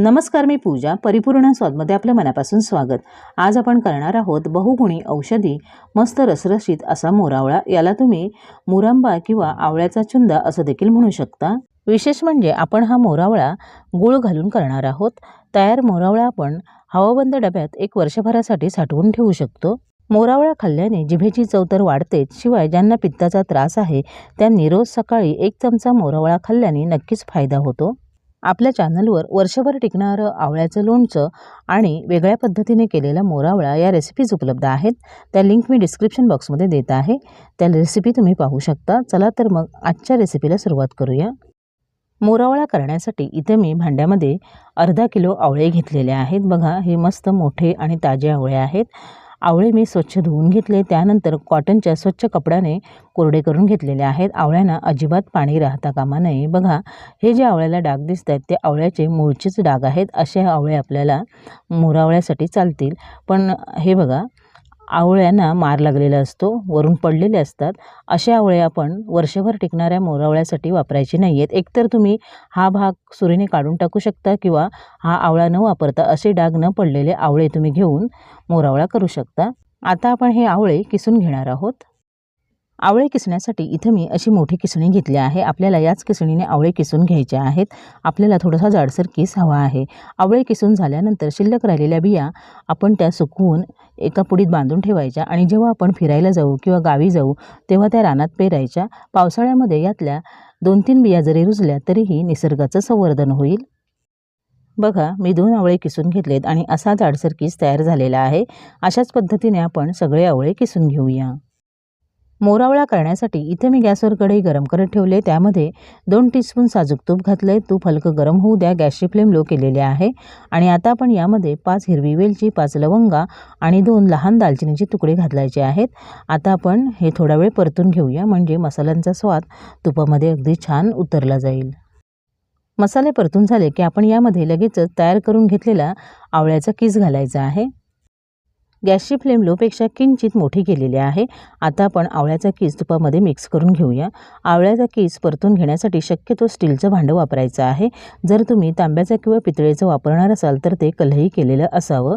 नमस्कार मी पूजा परिपूर्ण स्वादमध्ये आपल्या मनापासून स्वागत. आज आपण करणार आहोत बहुगुणी औषधी मस्त रसरशीत असा मोरावळा. याला तुम्ही मुरांबा किंवा आवळ्याचा चुंदा असं देखील म्हणू शकता. विशेष म्हणजे आपण हा मोरावळा गूळ घालून करणार आहोत. तयार मोरावळा आपण हवाबंद डब्यात एक वर्षभरासाठी साठवून ठेवू शकतो. मोरावळा खाल्ल्याने जिभेची चव तर वाढतेच शिवाय ज्यांना पित्ताचा त्रास आहे त्यांनी रोज सकाळी एक चमचा मोरावळा खाल्ल्याने नक्कीच फायदा होतो. आपल्या चॅनलवर वर्षभर टिकणारं आवळ्याचं लोणचं आणि वेगळ्या पद्धतीने केलेला मोरावळा या रेसिपीज उपलब्ध आहेत. त्या लिंक मी डिस्क्रिप्शन बॉक्समध्ये देत आहे. त्या रेसिपी तुम्ही पाहू शकता. चला तर मग आजच्या रेसिपीला सुरुवात करूया. मोरावळा करण्यासाठी इथे मी भांड्यामध्ये अर्धा किलो आवळे घेतलेले आहेत. बघा हे मस्त मोठे आणि ताजे आवळे आहेत. आवळे मी स्वच्छ धुवून घेतले. त्यानंतर कॉटनच्या स्वच्छ कपड्याने कोरडे करून घेतलेले आहेत. आवळ्यांना अजिबात पाणी राहता कामा नये. बघा हे जे आवळ्याला डाग दिसत आहेत ते आवळ्याचे मूळचेच डाग आहेत. असे आवळे आपल्याला मोरावळ्यासाठी चालतील. पण हे बघा आवळ्यांना मार लागलेला असतो वरून पडलेले असतात. असे आवळे आपण वर्षभर टिकणाऱ्या मोरावळ्यासाठी वापरायची नाही आहेत एकतर तुम्ही हा भाग सुरीने काढून टाकू शकता किंवा हा आवळा न वापरता असे डाग न पडलेले आवळे तुम्ही घेऊन मोरावळा करू शकता. आता आपण हे आवळे किसून घेणार आहोत. आवळे किसण्यासाठी इथं मी अशी मोठी किसणी घेतली आहे. आपल्याला याच किसणीने आवळे किसून घ्यायचे आहेत. आपल्याला थोडासा जाडसर केस हवा आहे. आवळे किसून झाल्यानंतर शिल्लक राहिलेल्या बिया आपण त्या सुकवून एका पुडीत बांधून ठेवायच्या आणि जेव्हा आपण फिरायला जाऊ किंवा गावी जाऊ तेव्हा त्या रानात पेरायच्या. पावसाळ्यामध्ये यातल्या दोन तीन बिया जरी रुजल्या तरीही निसर्गाचं संवर्धन होईल. बघा मी दोन आवळे किसून घेतलेत आणि असा जाडसर किस तयार झालेला आहे. अशाच पद्धतीने आपण सगळे आवळे किसून घेऊया. मोरावळा करण्यासाठी इथे मी गॅसवर कढई गरम करत ठेवले त्यामध्ये दोन टीस्पून साजूक तूप घातले तूप हलकं गरम होऊ द्या. गॅसची फ्लेम लो केलेली आहे. आणि आता आपण यामध्ये पाच हिरवी वेलची पाच लवंगा आणि दोन लहान दालचिनीचे तुकडे घातलायचे आहेत. आता आपण हे थोडा वेळ परतून घेऊया. म्हणजे मसाल्यांचा स्वाद तुपामध्ये अगदी छान उतरला जाईल. मसाले परतून झाले की आपण यामध्ये लगेचच तयार करून घेतलेला आवळ्याचा किस घालायचा आहे. गॅसची फ्लेम लोपेक्षा किंचित मोठी केलेली आहे. आता आपण आवळ्याचा कीस तुपामध्ये मिक्स करून घेऊया. आवळ्याचा कीस परतून घेण्यासाठी शक्यतो स्टीलचं भांडं वापरायचं आहे. जर तुम्ही तांब्याचा किंवा पितळेचं वापरणार असाल तर ते कलही केलेलं असावं.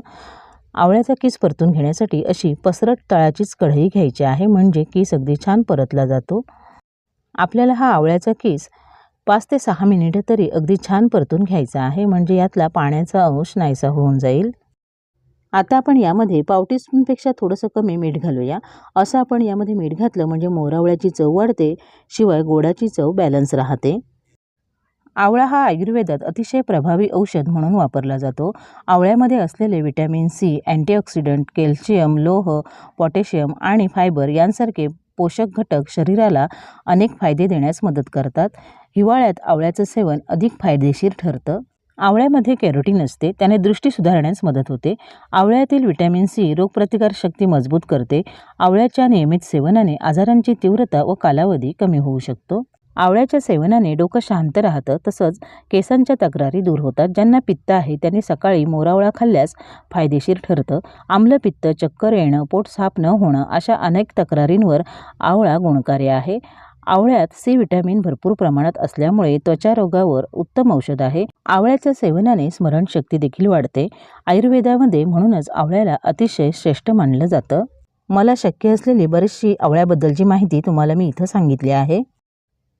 आवळ्याचा कीस परतून घेण्यासाठी अशी पसरट तळाचीच कढई घ्यायची आहे म्हणजे कीस अगदी छान परतला जातो. आपल्याला हा आवळ्याचा कीस पाच ते सहा मिनिटं तरी अगदी छान परतून घ्यायचा आहे म्हणजे यातला पाण्याचा अंश नाहीसा होऊन जाईल. आता आपण यामध्ये पाव टीस्पूनपेक्षा थोडंसं कमी मीठ घालूया. असं आपण यामध्ये मीठ घातलं म्हणजे मोरावळ्याची चव वाढते शिवाय गोडाची चव बॅलन्स राहते. आवळा हा आयुर्वेदात अतिशय प्रभावी औषध म्हणून वापरला जातो. आवळ्यामध्ये असलेले विटॅमिन सी अँटीऑक्सिडंट कॅल्शियम लोह पोटॅशियम आणि फायबर यांसारखे पोषक घटक शरीराला अनेक फायदे देण्यास मदत करतात. हिवाळ्यात आवळ्याचं सेवन अधिक फायदेशीर ठरतं. आवळ्यामध्ये कॅरोटीन असते त्याने दृष्टी सुधारण्यास मदत होते. आवळ्यातील विटॅमिन सी रोगप्रतिकारशक्ती मजबूत करते. आवळ्याच्या नियमित सेवनाने आजारांची तीव्रता व कालावधी कमी होऊ शकतो. आवळ्याच्या सेवनाने डोकं शांत राहतं तसंच केसांच्या तक्रारी दूर होतात. ज्यांना पित्त आहे त्यांनी सकाळी मोरावळा खाल्ल्यास फायदेशीर ठरतं. आम्लपित्त चक्कर येणं पोट साफ न होणं अशा अनेक तक्रारींवर आवळा गुणकारी आहे. आवळ्यात सी व्हिटॅमिन भरपूर प्रमाणात असल्यामुळे त्वचा रोगावर उत्तम औषध आहे. आवळ्याच्या सेवनाने स्मरणशक्ती देखील वाढते. आयुर्वेदामध्ये म्हणूनच आवळ्याला अतिशय श्रेष्ठ मानलं जातं. मला शक्य असलेली बरीचशी आवळ्याबद्दलची माहिती तुम्हाला मी इथं सांगितली आहे.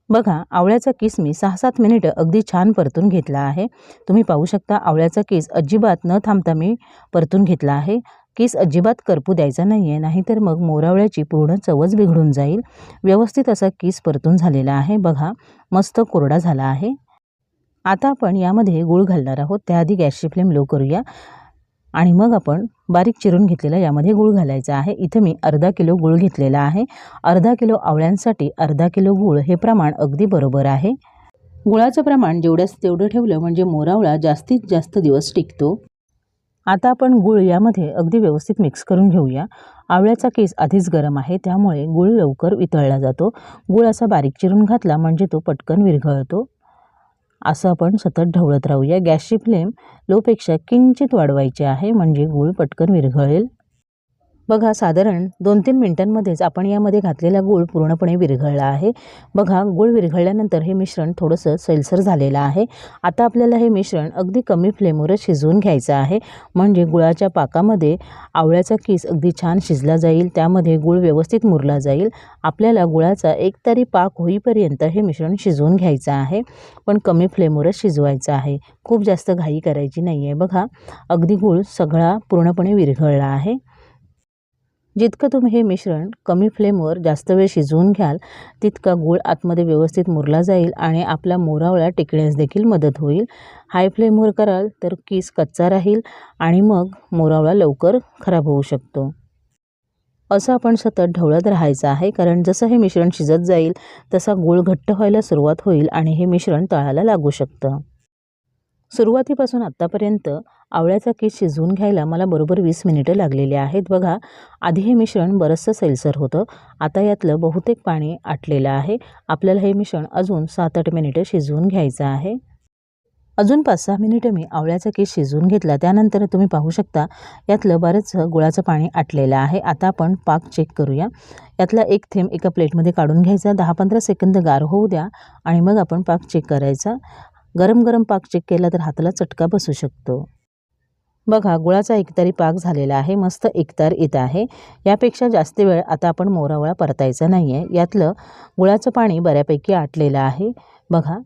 बघा आवळ्याचा किस मी सहा सात मिनिटं अगदी छान परतून घेतला आहे. तुम्ही पाहू शकता आवळ्याचा किस अजिबात न थांबता मी परतून घेतला आहे. किस अजिबात करपू द्यायचा नाही आहे नाहीतर मग मोरावळ्याची पूर्ण चवच बिघडून जाईल. व्यवस्थित असा किस परतून झालेला आहे. बघा मस्त कोरडा झाला आहे. आता आपण यामध्ये गूळ घालणार आहोत. त्याआधी गॅसची फ्लेम लो करूया. आणि मग आपण बारीक चिरून घेतलेला यामध्ये गूळ घालायचा आहे. इथं मी अर्धा किलो गूळ घेतलेला आहे. अर्धा किलो आवळ्यांसाठी अर्धा किलो गूळ हे प्रमाण अगदी बरोबर आहे. गुळाचं प्रमाण जेवढ्यास तेवढं ठेवलं म्हणजे मोरावळा जास्तीत जास्त दिवस टिकतो. आता आपण गूळ यामध्ये अगदी व्यवस्थित मिक्स करून घेऊया. आवळ्याचा केस आधीच गरम आहे त्यामुळे गूळ लवकर वितळला जातो. गूळ असा बारीक चिरून घातला म्हणजे तो पटकन विरघळतो. असं आपण सतत ढवळत राहूया. गॅसची फ्लेम लोपेक्षा किंचित वाढवायची आहे म्हणजे गूळ पटकन विरघळेल. बघा साधारण दोन तीन मिनटांमध्येच आपण यामध्ये घातलेला गूळ पूर्णपणे विरघळला आहे. बघा गूळ विरघळल्यानंतर हे मिश्रण थोडंसं सैलसर झालेलं आहे. आता आपल्याला हे मिश्रण अगदी कमी फ्लेमवरच शिजवून घ्यायचं आहे. म्हणजे गुळाच्या पाकामध्ये आवळ्याचा किस अगदी छान शिजला जाईल त्यामध्ये गूळ व्यवस्थित मुरला जाईल. आपल्याला गुळाचा एक तरी पाक होईपर्यंत हे मिश्रण शिजवून घ्यायचं आहे. पण कमी फ्लेमवरच शिजवायचं आहे. खूप जास्त घाई करायची नाही आहे बघा अगदी गूळ सगळा पूर्णपणे विरघळला आहे. जितकं तुम्ही हे मिश्रण कमी फ्लेमवर जास्त वेळ शिजवून घ्याल तितका गूळ आतमध्ये व्यवस्थित मुरला जाईल आणि आपला मोरावळा टिकण्यास देखील मदत होईल. हाय फ्लेमवर कराल तर किस कच्चा राहील आणि मग मोरावळा लवकर खराब होऊ शकतो. असं आपण सतत ढवळत राहायचं आहे कारण जसं हे मिश्रण शिजत जाईल तसा गूळ घट्ट व्हायला सुरुवात होईल आणि हे मिश्रण तळाला लागू शकतं. सुरुवातीपासून आत्तापर्यंत आवळ्याचा केस शिजवून घ्यायला मला बरोबर वीस मिनिटं लागलेली आहेत. बघा आधी हे मिश्रण बरंचसं सैलसर होतं. आता यातलं बहुतेक पाणी आटलेलं आहे. आपल्याला हे मिश्रण अजून सात आठ मिनिटं शिजवून घ्यायचं आहे. अजून पाच सहा मिनिटं मी आवळ्याचा केस शिजवून घेतला. त्यानंतर तुम्ही पाहू शकता यातलं बरंचसं गुळाचं पाणी आटलेलं आहे. आता आपण पाक चेक करूया. यातला एक थेंब एका प्लेटमध्ये काढून घ्यायचा. दहा पंधरा सेकंद गार होऊ द्या आणि मग आपण पाक चेक करायचा. गरम गरम पाक चेक केला तर हाताला चटका बसू शकतो. बघा गुळाचा एकतारी पाक झालेला आहे मस्त एकतार येत आहे. यापेक्षा जास्त वेळ आता आपण मोरावळा परतायचा नाही आहे यातलं गुळाचं पाणी बऱ्यापैकी आटलेलं आहे. बघा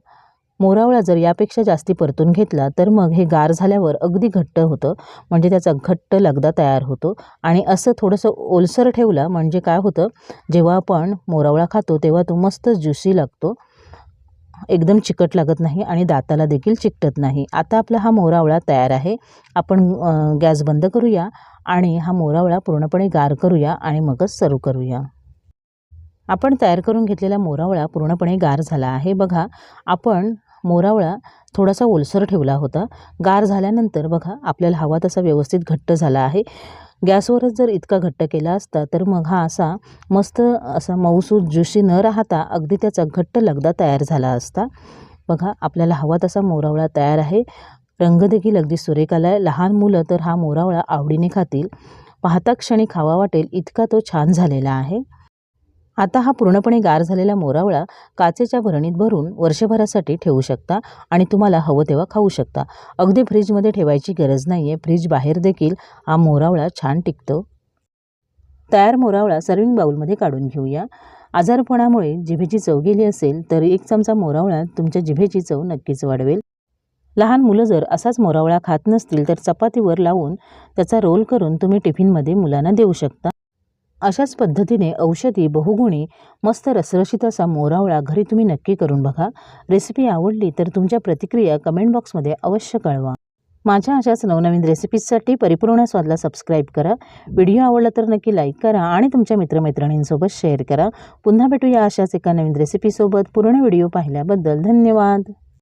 मोरावळा जर यापेक्षा जास्ती परतून घेतला तर मग हे गार झाल्यावर अगदी घट्ट होतं. म्हणजे त्याचा घट्ट लगदा तयार होतो. आणि असं थोडंसं ओलसर ठेवला म्हणजे काय होतं? जेव्हा आपण मोरावळा खातो तेव्हा तो मस्त ज्युसी लागतो. एकदम चिकट लागत नाही आणि दाताला देखील चिकटत नाही. आता आपला हा मोरावळा तयार आहे. आपण गॅस बंद करूया आणि हा मोरावळा पूर्णपणे गार करूया आणि मगच सर्व करूया. आपण तयार करून घेतलेला मोरावळा पूर्णपणे गार झाला आहे. बघा आपण मोरावळा थोडासा ओलसर ठेवला होता. गार झाल्यानंतर बघा आपल्याला हवा तसा व्यवस्थित घट्ट झाला आहे. गॅसवरच जर इतका घट्ट केला असता तर मग हा असा मस्त असा मऊसूद ज्युशी न राहता अगदी त्याचा घट्ट लगदा तयार झाला असता. बघा आपल्याला हवा तसा मोरावळा तयार आहे. रंग देखील अगदी सुरेख आला आहे. लहान मुलं तर हा मोरावळा आवडीने खातील. पाहता क्षणी खावा वाटेल. इतका तो छान झालेला आहे. आता हा पूर्णपणे गार झालेला मोरावळा काचेच्या भरणीत भरून वर्षभरासाठी ठेवू शकता आणि तुम्हाला हवं तेव्हा खाऊ शकता. अगदी फ्रीजमध्ये ठेवायची गरज नाही आहे फ्रीज बाहेर देखील हा मोरावळा छान टिकतो. तयार मोरावळा सर्विंग बाऊलमध्ये काढून घेऊया. आजारपणामुळे जिभेची चव गेली असेल तर एक चमचा मोरावळा तुमच्या जिभेची चव नक्कीच वाढवेल. लहान मुलं जर असाच मोरावळा खात नसतील तर चपातीवर लावून त्याचा रोल करून तुम्ही टिफिनमध्ये मुलांना देऊ शकता. अशाच पद्धतीने औषधी बहुगुणी मस्त रसरशीत असा मोरावळा घरी तुम्ही नक्की करून बघा. रेसिपी आवडली तर तुमच्या प्रतिक्रिया कमेंट बॉक्समध्ये अवश्य कळवा. माझ्या अशाच नवनवीन रेसिपीजसाठी परिपूर्ण स्वादला सबस्क्राईब करा. व्हिडिओ आवडला तर नक्की लाईक करा आणि तुमच्या मित्रमैत्रिणींसोबत शेअर करा. पुन्हा भेटूया अशाच एका नवीन रेसिपीसोबत. पूर्ण व्हिडिओ पाहिल्याबद्दल धन्यवाद.